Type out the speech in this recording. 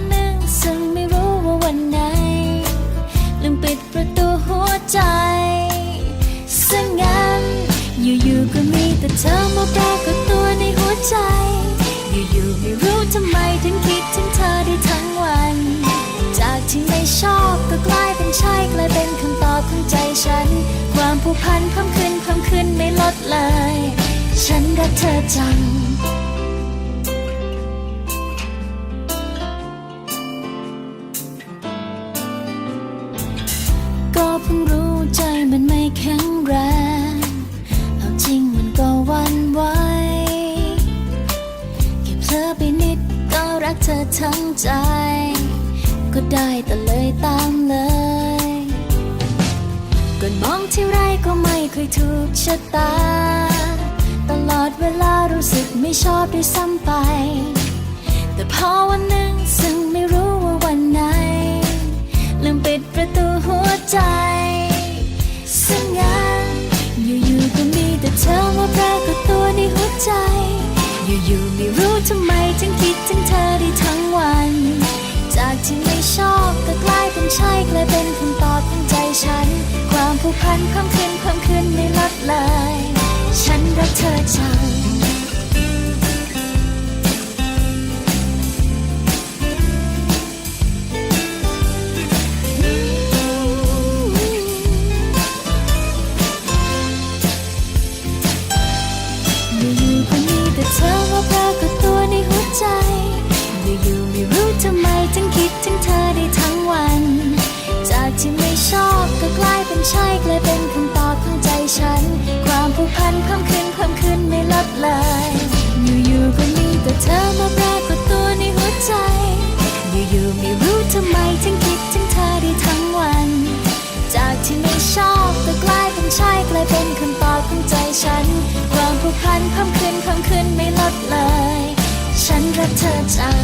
น เธอมาปรากฏตัวในหัวใจ อยู่ๆไม่รู้ทำไมถึงคิดถึงเธอได้ทั้งวัน จากที่ไม่ชอบก็กลายเป็นใช่กลายเป็นคำตอบของใจฉัน ความผูกพันเพิ่มขึ้นเพิ่มขึ้นไม่ลดเลย ฉันรักเธอจัง แค่เพลอไปนิด ก็รักเธอทั้งใจ ก็ได้แต่เลยตามเลยก่อนมองที่ไรก็ไม่เคยถูกชะตา ตลอดเวลารู้สึกไม่ชอบด้วยซ้ำไป แต่พอวันหนึ่งซึ่งไม่รู้ อยู่ๆไม่รู้ทำไมถึงคิดถึงเธอได้ทั้งวัน จากที่ไม่ชอบก็กลายเป็นใช่กลายเป็น ไม่รู้ทำไมถึงคิดถึงเธอได้ทั้งวัน จากที่ไม่ชอบก็กลายเป็นใช่กลายเป็นคำตอบของใจฉันความผูกพันเพิ่มขึ้นเพิ่มขึ้นไม่ลดเลย ฉันรักเธอจัง